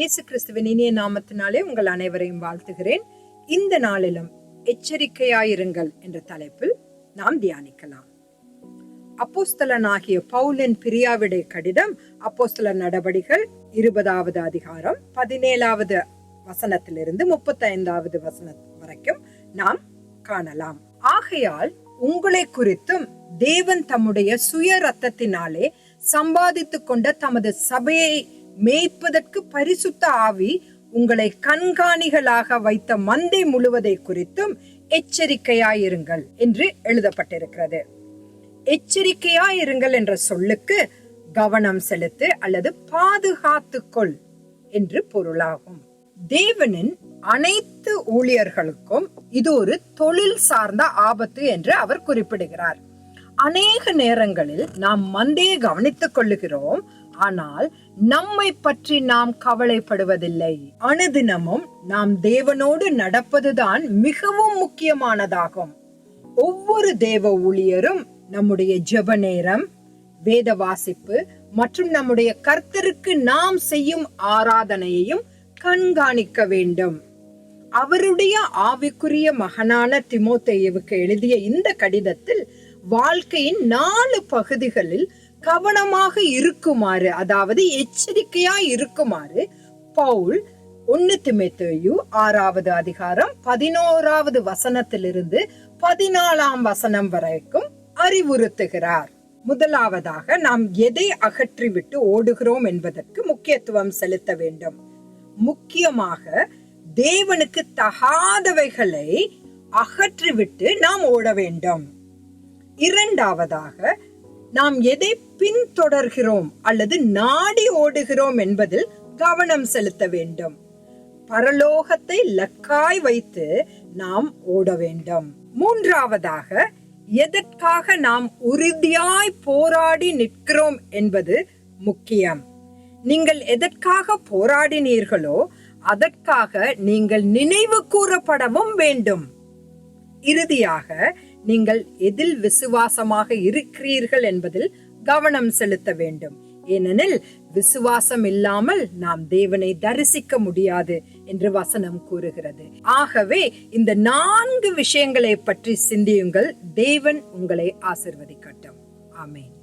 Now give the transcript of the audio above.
இயேசு கிறிஸ்துவின் இனிய நாமத்தினாலே உங்கள் அனைவரையும் வாழ்த்துகிறேன். இந்த நாளிலும் எச்சரிக்கையாயிருங்கள் என்ற தலைப்பில் நாம் தியானிக்கலாம். அப்போஸ்தலனாகிய பவுலின் பிரியாவிடை கடிதம் அப்போஸ்தல நடபடிகள் இருபதாவது அதிகாரம் பதினேழாவது வசனத்திலிருந்து முப்பத்தி ஐந்தாவது வசனம் வரைக்கும் நாம் காணலாம். ஆகையால் உங்களை குறித்தும் தேவன் தம்முடைய சுய ரத்தத்தினாலே சம்பாதித்துக் கொண்ட தமது சபையை மேய்ப்பதற்கு பரிசுத்த ஆவி உங்களை கண்காணிகளாக வைத்த மந்தை முழுவதை குறித்தும் எச்சரிக்கையாயிருங்கள் என்று எழுதப்பட்டிருக்கிறது. எச்சரிக்கையாயிருங்கள் என்ற சொல்லுக்கு கவனம் செலுத்து அல்லது பாதுகாத்துக்கொள் என்று பொருளாகும். தேவனின் அனைத்து ஊழியர்களுக்கும் இது ஒரு தொழில் சார்ந்த ஆபத்து என்று அவர் குறிப்பிடுகிறார். அநேக நேரங்களில் நாம் மந்தையை கவனித்துக் கொள்ளுகிறோம். ஆனால் நம்மை பற்றி நாம் கவலைப்படுவதில்லை. அணுதினமும் நாம் தேவனோடு நடப்பதுதான் மிகவும் முக்கியமானதாகும். ஒவ்வொரு தேவ ஊழியரும் நம்முடைய ஜெப நேரம் வேத வாசிப்பு மற்றும் நம்முடைய கர்த்தருக்கு நாம் செய்யும் ஆராதனையையும் கண்காணிக்க வேண்டும். அவருடைய ஆவிக்குரிய மகனான திமோத்தேயுவுக்கு எழுதிய இந்த கடிதத்தில் வாழ்க்கையின் நாலு பகுதிகளில் கவனமாக இருக்குமாறு அதாவது எச்சரிக்கையா இருக்குமாறு பவுல் ஒன்னு ஆறாவது அதிகாரம் பதினோராவது வசனத்திலிருந்து பதினாலாம் வசனம் வரைக்கும் அறிவுறுத்துகிறார். முதலாவதாக நாம் எதை அகற்றிவிட்டு ஓடுகிறோம் என்பதற்கு முக்கியத்துவம் செலுத்த வேண்டும். முக்கியமாக தேவனுக்கு தகாதவைகளை அகற்றிவிட்டு நாம் ஓட வேண்டும். இரண்டாவதாக நாம் எதை பின்தொடர்கிறோம் அல்லது நாடி ஓடுகிறோம் என்பதில் கவனம் செலுத்த வேண்டும். பரலோகத்தை லக்காய் வைத்து நாம் ஓட வேண்டும். மூன்றாவதாக எதற்காக நாம் உறுதியாய் போராடி நிற்கிறோம் என்பது முக்கியம். நீங்கள் எதற்காக போராடினீர்களோ அதற்காக நீங்கள் நினைவு கூறப்படவும் வேண்டும். இறுதியாக நீங்கள் எதில் விசுவாசமாக இருக்கிறீர்கள் என்பதில் கவனம் செலுத்த வேண்டும். ஏனெனில் விசுவாசம் இல்லாமல் நாம் தேவனை தரிசிக்க முடியாது என்று வசனம் கூறுகிறது. ஆகவே இந்த நான்கு விஷயங்களை பற்றி சிந்தியுங்கள். தேவன் உங்களை ஆசிர்வதிக்கட்டும். ஆமேன்.